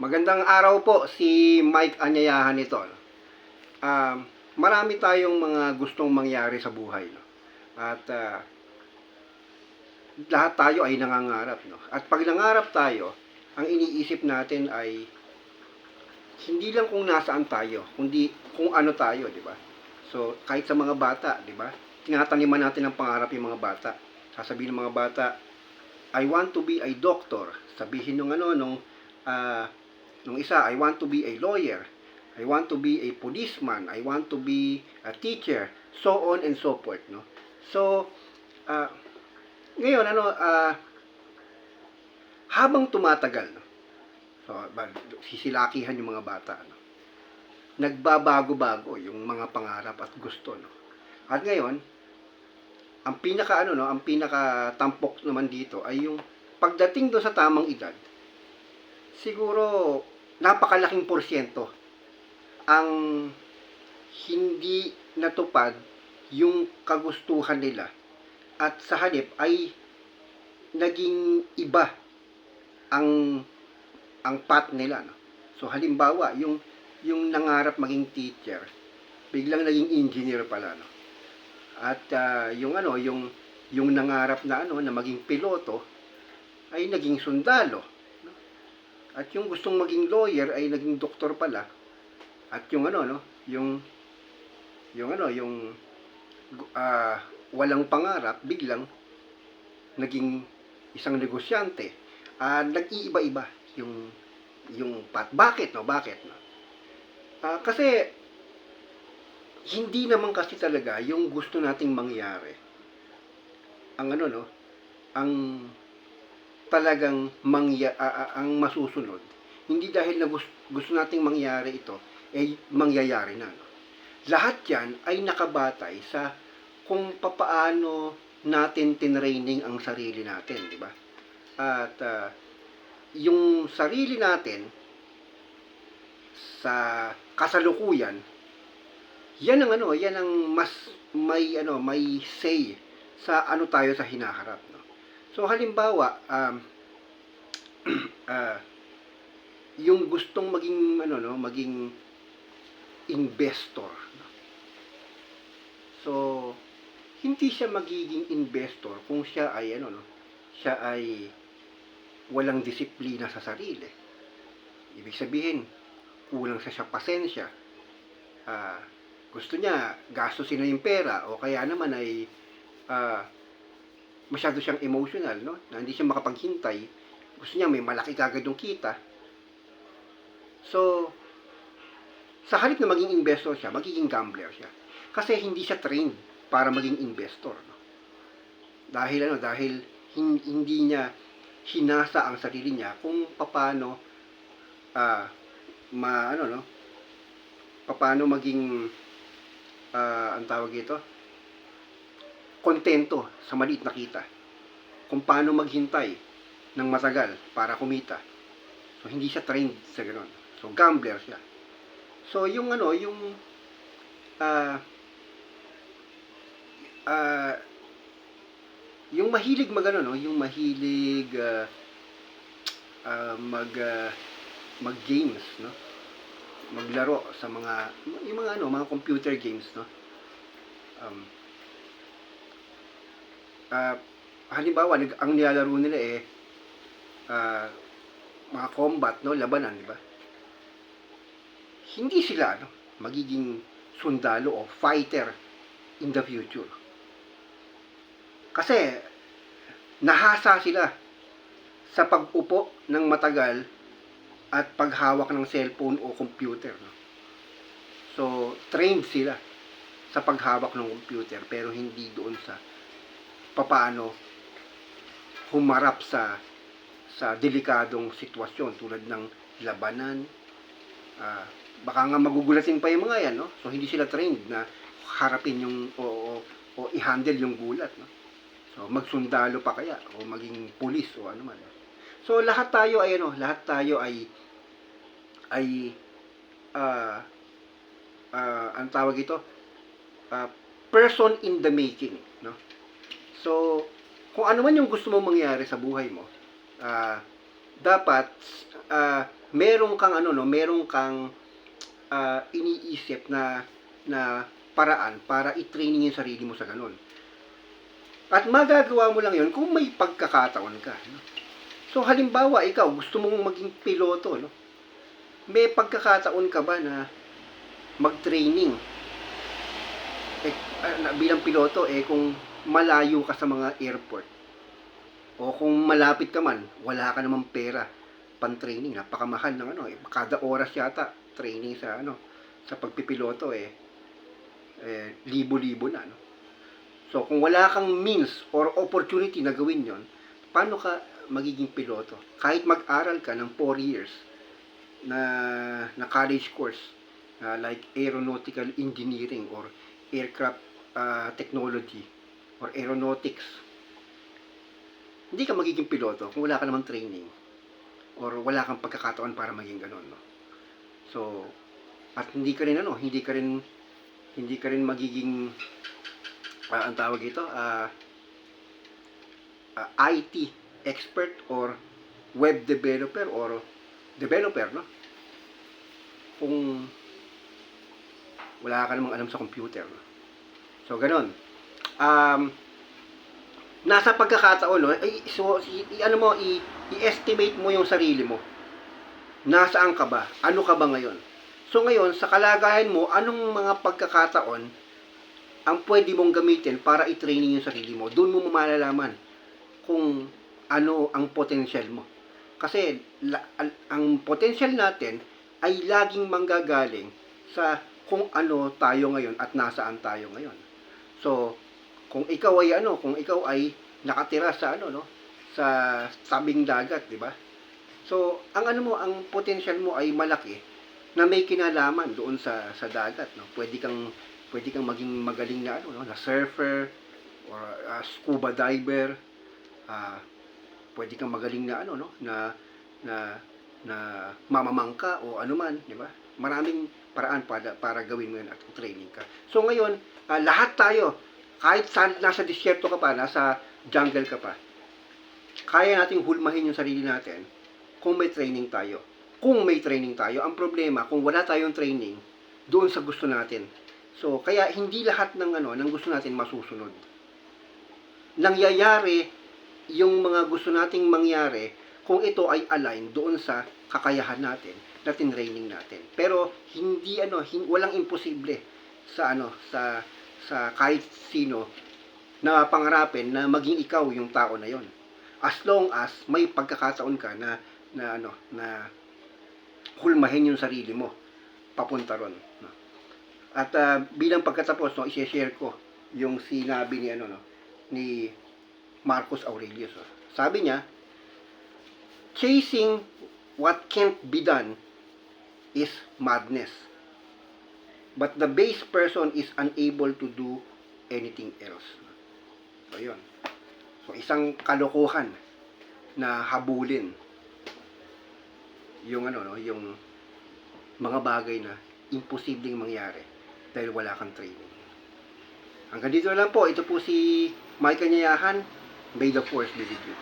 Magandang araw po si Mike Anyayahan ito. no? Um, marami tayong mga gustong mangyari sa buhay. No? At ah, lahat tayo ay nangangarap. No? At pag nangarap tayo, ang iniisip natin ay hindi lang kung nasaan tayo, kundi kung ano tayo, di ba? So, kahit sa mga bata, di ba? Tinataniman natin ang pangarap yung mga bata. Sasabihin ng mga bata, I want to be a doctor. Sabihin nung ano, nung, ah, nung isa, I want to be a lawyer. I want to be a policeman. I want to be a teacher. So on and so forth, no? So, ah, ngayon, ano, ah, habang tumatagal, no? So, sisilakihan yung mga bata, no? Nagbabago-bago yung mga pangarap at gusto, no? At ngayon, ang pinaka ano no, ang pinaka tampok naman dito ay yung pagdating do sa tamang edad. Siguro napakalaking porsyento ang hindi natupad yung kagustuhan nila at sa halip ay naging iba ang ang path nila no. So halimbawa yung yung nangarap maging teacher biglang naging engineer pala no. At ah, yung ano, yung yung nangarap na ano na maging piloto ay naging sundalo. At yung gustong maging lawyer ay naging doktor pala. At yung ano no, yung yung ano, yung ah, walang pangarap biglang naging isang negosyante. Ah, nag-iiba-iba yung yung path. Bakit no? Bakit no? Ah, kasi hindi naman kasi talaga yung gusto nating mangyari. Ang ano no, ang talagang mangya, a- ang masusunod. Hindi dahil na gusto, gusto nating mangyari ito, eh mangyayari na. Lahat yan ay nakabatay sa kung papaano natin tinraining ang sarili natin, di ba? At ah, yung sarili natin sa kasalukuyan, yan ang ano, yan ang mas may ano, may say sa ano tayo sa hinaharap, no. So halimbawa, um ah, yung gustong maging ano no, maging investor. So hindi siya magiging investor kung siya ay ano no, siya ay walang disiplina sa sarili. Ibig sabihin, kulang sa siya pasensya. Ah, gusto niya gastusin na yung pera o kaya naman ay ah, masyado siyang emotional, no? Na hindi siya makapaghintay. Gusto niya may malaki kagad yung kita. So, sa halip na maging investor siya, magiging gambler siya. Kasi hindi siya trained para maging investor, no? Dahil ano, dahil hin- hindi niya hinasa ang sarili niya kung paano ah ma ano no paano maging ah, ang tawag ito kontento sa maliit na kita. Kung paano maghintay ng matagal para kumita. So hindi siya trained sa ganun. So gambler siya. So yung ano yung ah ah yung mahilig magano no? Yung mahilig ah, ah, mag ah, mag games no? Maglaro sa mga yung mga ano mga computer games no? Um ah, halimbawa ang nilalaro nila eh ah, mga combat no labanan di ba hindi sila no magiging sundalo o fighter in the future kasi nahasa sila sa pag-upo ng matagal at paghawak ng cellphone o computer. No? So, trained sila sa paghawak ng computer pero hindi doon sa papaano humarap sa sa delikadong sitwasyon tulad ng labanan. ah, baka nga magugulatin pa yung mga yan, no? So, hindi sila trained na harapin yung o, o, o i-handle yung gulat, no? So, magsundalo pa kaya o maging pulis o ano man. So, lahat tayo ay ano, lahat tayo ay ay ah ah, ang tawag ito ah, person in the making, no? So, kung ano man yung gusto mo mangyari sa buhay mo, ah dapat ah, meron kang ano no, meron kang ah, iniisip na na paraan para i-training yung sarili mo sa ganun. At magagawa mo lang yon kung may pagkakataon ka. No? So halimbawa, ikaw gusto mong maging piloto, no? May pagkakataon ka ba na mag-training? Eh, na- bilang piloto, eh kung malayo ka sa mga airport, o kung malapit ka man, wala ka namang pera pan-training, napakamahal ng ano, eh, kada oras yata training sa ano, sa pagpipiloto eh, eh libo-libo na no. So kung wala kang means or opportunity na gawin 'yon, paano ka magiging piloto? Kahit mag-aral ka ng 4 years na na college course na like aeronautical engineering or aircraft ah, technology or aeronautics hindi ka magiging piloto kung wala ka namang training or wala kang pagkakataon para maging ganun, no? So, at hindi ka rin ano, hindi ka rin hindi ka rin magiging ah, ang tawag ito, ah ah, IT expert or web developer or developer, no? Kung wala ka namang alam sa computer, no? So, ganun. Um, nasa pagkakataon, no? Ay, so, i, i- ano mo, i, i-estimate mo yung sarili mo. Nasaan ka ba? Ano ka ba ngayon? So ngayon, sa kalagayan mo, anong mga pagkakataon ang pwede mong gamitin para i-training yung sarili mo? Doon mo malalaman kung ano ang potential mo. Kasi la, ang potential natin ay laging manggagaling sa kung ano tayo ngayon at nasaan tayo ngayon. So, kung ikaw ay ano, kung ikaw ay nakatira sa ano no, sa tabing dagat, di ba? So, ang ano mo, ang potential mo ay malaki na may kinalaman doon sa sa dagat, no. Pwede kang pwede kang maging magaling na ano, no, na surfer or uh, scuba diver. ah pwede kang magaling na ano, no, na na na mamamangka o ano man, di ba? Maraming paraan para para gawin mo yun at training ka. So ngayon, ah, lahat tayo kahit saan nasa disyerto ka pa, nasa jungle ka pa, kaya nating hulmahin yung sarili natin kung may training tayo. Kung may training tayo, ang problema, kung wala tayong training, doon sa gusto natin. So, kaya hindi lahat ng ano, ng gusto natin masusunod. Nangyayari yung mga gusto nating mangyari kung ito ay align doon sa kakayahan natin, na training natin. Pero hindi ano, hin, walang imposible sa ano, sa sa kahit sino na pangarapin na maging ikaw yung tao na yon. As long as may pagkakataon ka na na ano na hulmahin yung sarili mo papunta ron. No? At ah, bilang pagkatapos, no, i-share ko yung sinabi ni ano no ni Marcus Aurelius. oh. Sabi niya, chasing what can't be done is madness. But the base person is unable to do anything else. So, yun. So, isang kalokohan na habulin yung ano no, yung mga bagay na imposibleng mangyari dahil wala kang training. Hanggang dito na lang po. Ito po si Michael Nyayahan. May the force be with you.